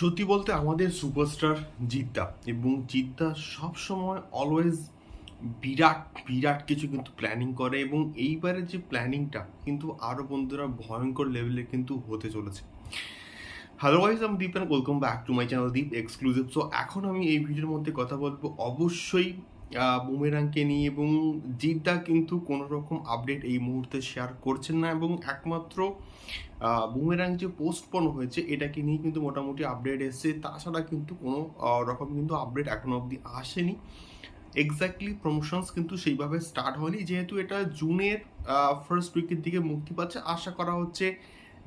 সত্যি বলতে আমাদের সুপারস্টার জিদ্দা এবং জিদ্দা সবসময় অলওয়েজ বিরাট বিরাট কিছু কিন্তু প্ল্যানিং করে এবং এইবারের যে প্ল্যানিংটা কিন্তু আরও বন্ধুরা ভয়ঙ্কর লেভেলে কিন্তু হতে চলেছে। হ্যালো গাইজ আমি Deep and welcome back to my channel Deep exclusive so এখন আমি এই ভিডিওর মধ্যে কথা বলব অবশ্যই বুমেরাংকে নিয়ে এবং জিদ্দা কিন্তু কোনো রকম আপডেট এই মুহূর্তে শেয়ার করছেন না এবং একমাত্র বুমেরাং যে পোস্টপন হয়েছে, এটাকে নিয়ে কিন্তু মোটামুটি আপডেট এসছে। তাছাড়া কিন্তু কোনো রকম কিন্তু আপডেট এখনও অবধি আসেনি। এক্স্যাক্টলি প্রমোশনস কিন্তু সেইভাবে স্টার্ট হয়নি। যেহেতু এটা জুনের ফার্স্ট উইকের দিকে মুক্তি পাচ্ছে, আশা করা হচ্ছে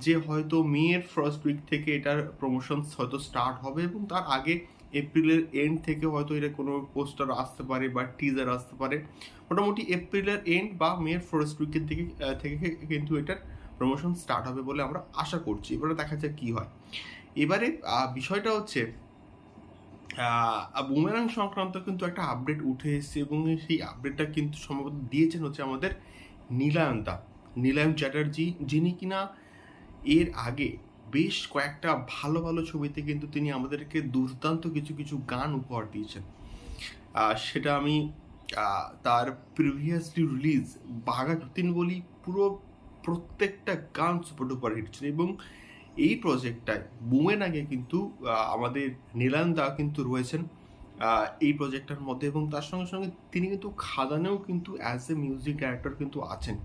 যে হয়তো মেয়ের ফার্স্ট উইক থেকে এটার প্রমোশনস হয়তো স্টার্ট হবে এবং তার আগে এপ্রিলের এন্ড থেকে হয়তো এটা কোনো পোস্টার আসতে পারে বা টিজার আসতে পারে। মোটামুটি এপ্রিলের এন্ড বা মেয়ের ফার্স্ট উইকের দিকে থেকে কিন্তু এটার প্রমোশন স্টার্ট হবে বলে আমরা আশা করছি। এবারে দেখা যাক কী হয়। এবারে বিষয়টা হচ্ছে বুমেরাং সংক্রান্ত কিন্তু একটা আপডেট উঠে এসেছে এবং সেই আপডেটটা কিন্তু সম্ভবত দিয়েছেন হচ্ছে আমাদের নীলায়নদা নীলায়ন চ্যাটার্জি, যিনি কিনা এর আগে বেশ কয়েকটা ভালো ভালো ছবিতে কিন্তু তিনি আমাদেরকে দুর্দান্ত কিছু কিছু গান উপহার দিয়েছেন। সেটা আমি তার প্রিভিয়াসলি রিলিজ বাঘা যতীন বলি পুরো প্রত্যেকটা গান সুপার ডুপার হিট ছিল এবং এই প্রজেক্টটায় বুমেন আগে কিন্তু আমাদের নীলায়ন দা কিন্তু রয়েছেন এই প্রজেক্টটার মধ্যে এবং তার সঙ্গে সঙ্গে তিনি কিন্তু খাদানেও কিন্তু অ্যাজ এ মিউজিক ডাইরেক্টর কিন্তু আছেন।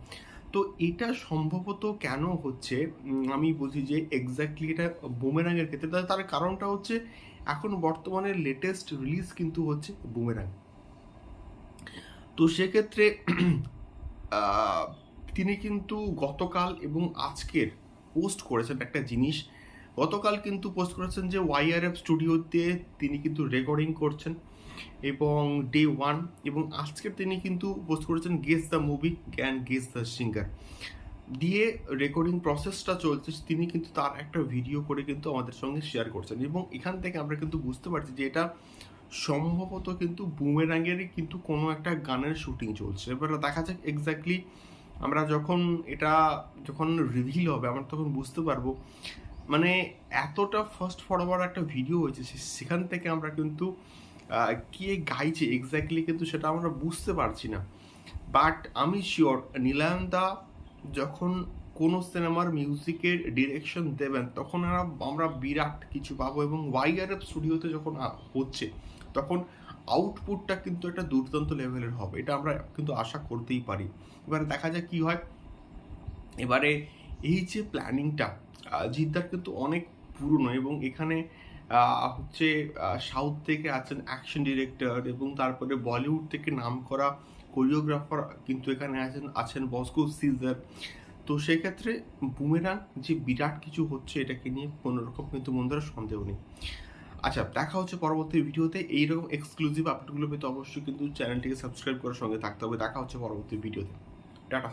তো এটা সম্ভবত কেন হচ্ছে? আমি বুঝি যে এক্স্যাক্টলি এটা বুমেরাঙের ক্ষেত্রে। তার- কারণটা হচ্ছে এখন বর্তমানে লেটেস্ট রিলিজ কিন্তু হচ্ছে বুমেরাং তো সেক্ষেত্রে তিনি কিন্তু গতকাল এবং আজকের পোস্ট করেছেন একটা জিনিস। গতকাল কিন্তু পোস্ট করেছেন যে ওয়াইআরএফ স্টুডিওতে তিনি কিন্তু রেকর্ডিং করছেন। এবং ডে ওয়ান এবং আজকের তিনি কিন্তু পোস্ট করেছেন guess the movie can guess the singer দিয়ে রেকর্ডিং প্রসেসটা চলছে, তিনি কিন্তু তার একটা ভিডিও করে কিন্তু আমাদের সঙ্গে শেয়ার করছেন। এবং এখান থেকে আমরা কিন্তু বুঝতে পারছি যে এটা সম্ভবত কিন্তু বুমেরাঙ্গেরই কিন্তু কোনো একটা গানের শুটিং চলছে। এবার দেখা যাক এক্স্যাক্টলি আমরা যখন এটা যখন রিভিল হবে, আমরা তখন বুঝতে পারব। মানে এতটা ফার্স্ট ফরওয়ার্ড একটা ভিডিও হয়েছে সেখান থেকে আমরা কিন্তু কে গাইছে এক্স্যাক্টলি কিন্তু সেটা আমরা বুঝতে পারছি না। বাট আমি শিওর নীলায়ন দা যখন কোনো সিনেমার মিউজিকের ডিরেকশন দেবেন, তখন আমরা বিরাট কিছু পাবো এবং ওয়াইআরএফ স্টুডিওতে যখন হচ্ছে, তখন আউটপুটটা কিন্তু একটা দুর্দান্ত লেভেলের হবে। এটা আমরা কিন্তু আশা করতেই পারি। এবারে দেখা যাক কি হয়। এবারে এই যে প্ল্যানিংটা জিদ্দার কিন্তু অনেক পুরনো এবং এখানে হচ্ছে সাউথ থেকে আছেন অ্যাকশন ডিরেক্টর এবং তারপরে বলিউড থেকে নাম করা কোরিওগ্রাফার কিন্তু এখানে আছেন আছেন বসকো সিজার তো সেক্ষেত্রে বুমেরাং যে বিরাট কিছু হচ্ছে, এটাকে নিয়ে কোনো রকম কিন্তু বন্ধুরা সন্দেহ নেই। আচ্ছা দেখা হচ্ছে পরবর্তী ভিডিওতে। এইরকম এক্সক্লুসিভ আপডেটগুলো পেতে অবশ্যই কিন্তু চ্যানেলটিকে সাবস্ক্রাইব করার সঙ্গে থাকতে হবে। দেখা হচ্ছে পরবর্তী ভিডিওতে। টাটা।